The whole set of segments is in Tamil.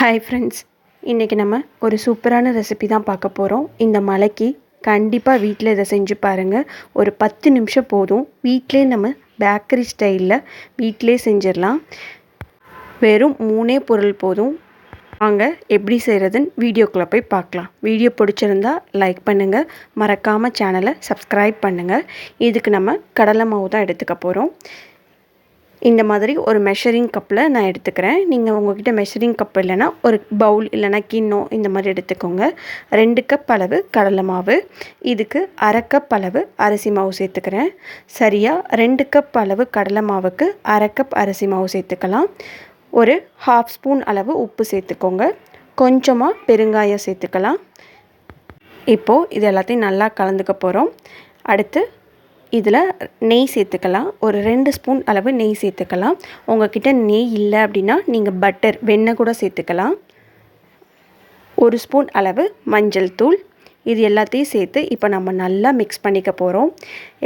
ஹாய் ஃப்ரெண்ட்ஸ் இன்றைக்கி நம்ம ஒரு சூப்பரான ரெசிபி தான் பார்க்க போகிறோம் இந்த மலைக்கு கண்டிப்பாக வீட்டில் இதை செஞ்சு பாருங்கள் ஒரு பத்து நிமிஷம் போதும். வீட்டிலே நம்ம பேக்கரி ஸ்டைலில் வீட்டிலே செஞ்சிடலாம். வெறும் மூணே பொருள் போதும். வாங்க எப்படி செய்கிறதுன்னு வீடியோக்குள்ளே போய் பார்க்கலாம். வீடியோ பிடிச்சிருந்தா லைக் பண்ணுங்கள் மறக்காமல் சேனலை சப்ஸ்கிரைப் பண்ணுங்கள் இதுக்கு நம்ம கடலை மாவு தான் எடுத்துக்க போகிறோம் இந்த மாதிரி ஒரு மெஷரிங் கப்பில் நான் எடுத்துக்கிறேன். நீங்கள் உங்கள்கிட்ட மெஷரிங் கப் இல்லைன்னா ஒரு பவுல் இல்லைன்னா கிண்ணம் இந்த மாதிரி எடுத்துக்கோங்க. ரெண்டு கப் அளவு கடலை மாவு இதுக்கு அரை கப் அளவு அரிசி மாவு சேர்த்துக்கிறேன். சரியாக ரெண்டு கப் அளவு கடலை மாவுக்கு அரை கப் அரிசி மாவு சேர்த்துக்கலாம். ஒரு ஹாஃப் ஸ்பூன் அளவு உப்பு சேர்த்துக்கோங்க. கொஞ்சமாக பெருங்காயம் சேர்த்துக்கலாம். இப்போது இது எல்லாத்தையும் நல்லா கலந்துக்க போகிறோம் அடுத்து இதில் நெய் சேர்த்துக்கலாம். ஒரு ரெண்டு ஸ்பூன் அளவு நெய் சேர்த்துக்கலாம். உங்கள்கிட்ட நெய் இல்லை அப்படின்னா நீங்கள் பட்டர் வெண்ணெய் கூட சேர்த்துக்கலாம். ஒரு ஸ்பூன் அளவு மஞ்சள் தூள். இது எல்லாத்தையும் சேர்த்து இப்போ நம்ம நல்லா மிக்ஸ் பண்ணிக்க போகிறோம்.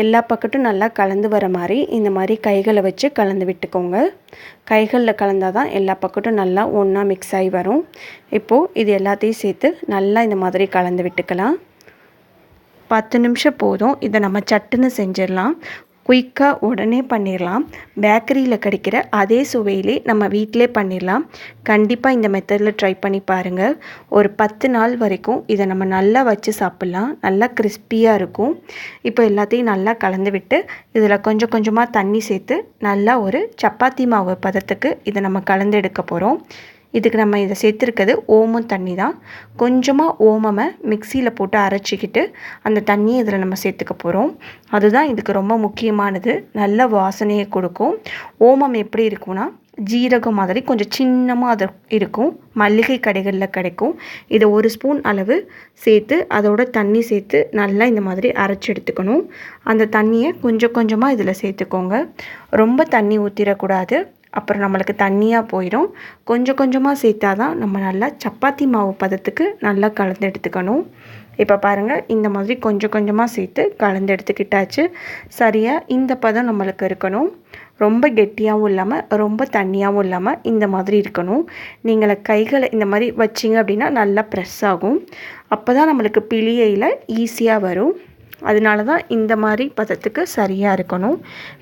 எல்லா பக்கட்டும் நல்லா கலந்து வர மாதிரி இந்த மாதிரி கைகளை வச்சு கலந்து விட்டுக்கோங்க. கைகளில் கலந்தால் தான் எல்லா பக்கட்டும் நல்லா ஒன்றா மிக்ஸ் ஆகி வரும். இப்போது இது எல்லாத்தையும் சேர்த்து நல்லா இந்த மாதிரி கலந்து விட்டுக்கலாம். பத்து நிமிஷம் போதும். இதை நம்ம சட்டுன்னு செஞ்சிடலாம். குயிக்காக உடனே பண்ணிடலாம். பேக்கரியில் கிடைக்கிற அதே சுவையிலே நம்ம வீட்டிலே பண்ணிடலாம். கண்டிப்பாக இந்த மெத்தடில் ட்ரை பண்ணி பாருங்கள் ஒரு பத்து நாள் வரைக்கும் இதை நம்ம நல்லா வச்சு சாப்பிட்லாம். நல்லா கிறிஸ்பியாக இருக்கும். இப்போ எல்லாத்தையும் நல்லா கலந்து விட்டு இதில் கொஞ்சம் கொஞ்சமாக தண்ணி சேர்த்து நல்லா ஒரு சப்பாத்தி மாவு பதத்துக்கு இதை நம்ம கலந்து எடுக்க போகிறோம் இதுக்கு நம்ம இதை சேர்த்துருக்கிறது ஓமம் தண்ணி தான். கொஞ்சமாக ஓமமை மிக்சியில் போட்டு அரைச்சிக்கிட்டு அந்த தண்ணியை இதில் நம்ம சேர்த்துக்க போகிறோம் அதுதான் இதுக்கு ரொம்ப முக்கியமானது. நல்ல வாசனையை கொடுக்கும். ஓமம் எப்படி இருக்கும்னா ஜீரகம் மாதிரி கொஞ்சம் சின்னமாக அது இருக்கும். மல்லிகை கடைகளில் கிடைக்கும். இதை ஒரு ஸ்பூன் அளவு சேர்த்து அதோட தண்ணி சேர்த்து நல்லா இந்த மாதிரி அரைச்சி எடுத்துக்கணும். அந்த தண்ணியை கொஞ்சம் கொஞ்சமாக இதில் சேர்த்துக்கோங்க. ரொம்ப தண்ணி ஊற்றிடக்கூடாது அப்புறம் நம்மளுக்கு தண்ணியாக போயிடும். கொஞ்சம் கொஞ்சமாக சேர்த்தா தான் நம்ம நல்லா சப்பாத்தி மாவு பதத்துக்கு நல்லா கலந்து எடுத்துக்கணும். இப்போ பாருங்கள் இந்த மாதிரி கொஞ்சம் கொஞ்சமாக சேர்த்து கலந்து எடுத்துக்கிட்டாச்சு. சரியாக இந்த பதம் நம்மளுக்கு இருக்கணும். ரொம்ப கெட்டியாகவும் இல்லாமல் ரொம்ப தண்ணியாகவும் இல்லாமல் இந்த மாதிரி இருக்கணும். நீங்கள் கைகளை இந்த மாதிரி வச்சிங்க அப்படின்னா நல்லா ப்ரெஸ் ஆகும். அப்போ தான் நம்மளுக்கு பிழியையில் ஈஸியாக வரும். அதனால தான் இந்த மாதிரி பதத்துக்கு சரியாக இருக்கணும்.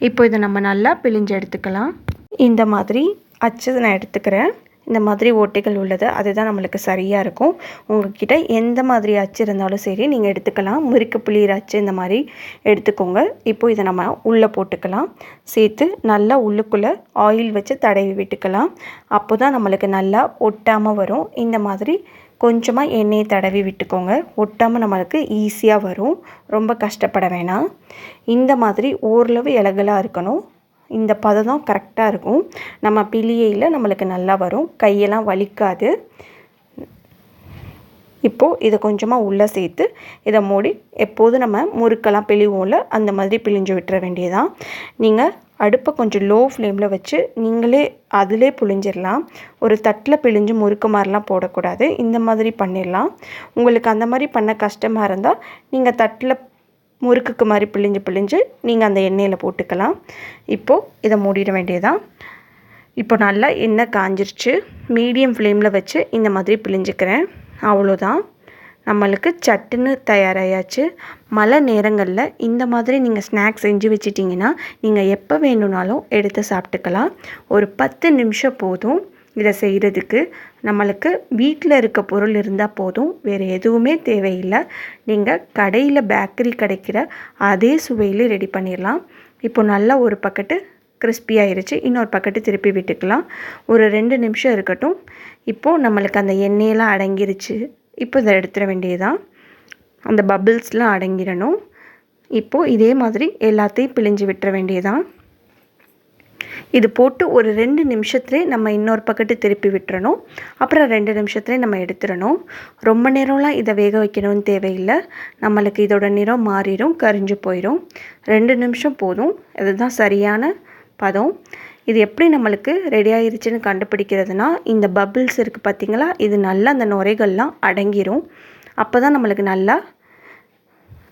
இப்போ இதை நம்ம நல்லா பிழிஞ்சு எடுத்துக்கலாம். இந்த மாதிரி அச்சு நான் எடுத்துக்கிறேன். இந்த மாதிரி ஓட்டைகள் உள்ளது அதுதான் நம்மளுக்கு சரியாக இருக்கும். உங்கள்கிட்ட எந்த மாதிரி அச்சு இருந்தாலும் சரி நீங்கள் எடுத்துக்கலாம். முறுக்கு புளியிற அச்சு இந்த மாதிரி எடுத்துக்கோங்க. இப்போ இதை நம்ம உள்ளே போட்டுக்கலாம். சேர்த்து நல்லா உள்ளுக்குள்ளே ஆயில் வச்சு தடவி விட்டுக்கலாம். அப்போ தான் நம்மளுக்கு நல்லா ஒட்டாமல் வரும். இந்த மாதிரி கொஞ்சமாக எண்ணெயை தடவி விட்டுக்கோங்க. ஒட்டாமல் நம்மளுக்கு ஈஸியாக வரும். ரொம்ப கஷ்டப்பட வேணாம். இந்த மாதிரி ஓரளவு இலகலாக இருக்கணும். இந்த பதம் தான் கரெக்டாக இருக்கும். நம்ம பிளியையில் நம்மளுக்கு நல்லா வரும். கையெல்லாம் வலிக்காது. இப்போது இதை கொஞ்சமாக உள்ளே சேர்த்து இதை மூடி எப்போதும் நம்ம முறுக்கெல்லாம் பிழிவோம்ல அந்த மாதிரி பிழிஞ்சு விட்டுற வேண்டியதான் நீங்கள் அடுப்பை கொஞ்சம் லோ ஃப்ளேமில் வச்சு நீங்களே அதிலே புழிஞ்சிடலாம். ஒரு தட்டில் பிழிஞ்சு முறுக்கு மாதிரிலாம் போடக்கூடாது. இந்த மாதிரி பண்ணிடலாம். உங்களுக்கு அந்த மாதிரி பண்ண கஷ்டமாக இருந்தால் நீங்கள் தட்டில் முறுக்குக்கு மாதிரி பிழிஞ்சு பிழிஞ்சு நீங்கள் அந்த எண்ணெயில் போட்டுக்கலாம். இப்போது இதை மூடிட வேண்டியதான் இப்போ நல்லா எண்ணெய் காஞ்சிருச்சு. மீடியம் ஃப்ளேமில் வச்சு இந்த மாதிரி பிழிஞ்சுக்கிறேன். அவ்வளோதான் நம்மளுக்கு சட்டுன்னு தயாராகியாச்சு மழை நேரங்களில் இந்த மாதிரி நீங்கள் ஸ்நாக்ஸ் செஞ்சு வச்சிட்டிங்கன்னா நீங்கள் எப்போ வேணும்னாலும் எடுத்து சாப்பிட்டுக்கலாம். ஒரு பத்து நிமிஷம் போதும். இதை செய்கிறதுக்கு நம்மளுக்கு வீட்டில் இருக்க பொருள் இருந்தால் போதும் வேறு எதுவுமே தேவையில்லை. நீங்கள் கடையில் பேக்கரி கிடைக்கிற அதே சுவையில் ரெடி பண்ணிடலாம். இப்போ நல்லா ஒரு பக்கெட்டு கிறிஸ்பி ஆயிடுச்சு இன்னொரு பக்கெட்டு திருப்பி விட்டுக்கலாம். ஒரு ரெண்டு நிமிஷம் இருக்கட்டும். இப்போது நம்மளுக்கு அந்த எண்ணெயெல்லாம் அடங்கிருச்சு. இப்போ இதை எடுத்துட வேண்டியதான் அந்த பபிள்ஸ்லாம் அடங்கிடணும். இப்போது இதே மாதிரி எல்லாத்தையும் பிழிஞ்சு விட்டுற வேண்டியதான் இது போட்டு ஒரு ரெண்டு நிமிஷத்துலேயே நம்ம இன்னொரு பக்கத்து திருப்பி விட்டுறணும். அப்புறம் ரெண்டு நிமிஷத்துலேயே நம்ம எடுத்துடணும். ரொம்ப நேரம்லாம் இதை வேக வைக்கணும்னு தேவையில்லை. நம்மளுக்கு இதோட நிறம் மாறிடும் கரிஞ்சு போயிடும். ரெண்டு நிமிஷம் போதும். இதுதான் சரியான பதம். இது எப்படி நம்மளுக்கு ரெடி ஆயிருச்சுன்னு கண்டுபிடிக்கிறதுனா இந்த பபிள்ஸ் இருக்குது பார்த்திங்களா? இது நல்லா அந்த நுரைகள்லாம் அடங்கிடும் அப்போ தான் நம்மளுக்கு நல்லா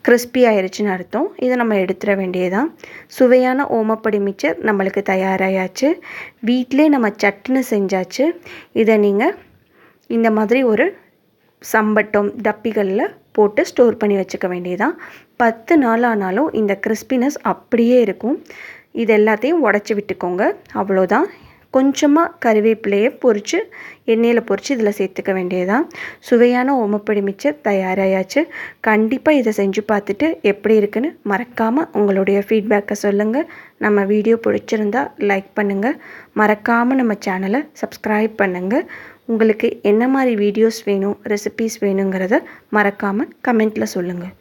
கிறிஸ்பி ஆயிடுச்சுன்னு அர்த்தம். இதை நம்ம எடுத்துட வேண்டியதான் சுவையான ஓமப்படி மிச்சர் நம்மளுக்கு தயாராயாச்சு. வீட்டிலே நம்ம சட்னி செஞ்சாச்சு. இதை நீங்கள் இந்த மாதிரி ஒரு சம்பட்டம் டப்பிகளில் போட்டு ஸ்டோர் பண்ணி வச்சுக்க வேண்டியதான் பத்து நாள் ஆனாலும் இந்த கிறிஸ்பினஸ் அப்படியே இருக்கும். இது எல்லாத்தையும் உடச்சி விட்டுக்கோங்க. அவ்வளோதான் கொஞ்சமாக கருவேப்பிலையை பொரித்து எண்ணெயில் பொரித்து இதில் சேர்த்துக்க வேண்டியதுதான். சுவையான ஓமப்பொடி மிச்சர் தயாராகியாச்சு கண்டிப்பாக இதை செஞ்சு பார்த்துட்டு எப்படி இருக்குன்னு மறக்காமல் உங்களுடைய ஃபீட்பேக்கை சொல்லுங்கள் நம்ம வீடியோ பிடிச்சிருந்தா லைக் பண்ணுங்கள் மறக்காமல் நம்ம சேனலை சப்ஸ்கிரைப் பண்ணுங்கள் உங்களுக்கு என்ன மாதிரி வீடியோஸ் வேணும் ரெசிபீஸ் வேணுங்கிறத மறக்காமல் கமெண்ட்டில் சொல்லுங்கள்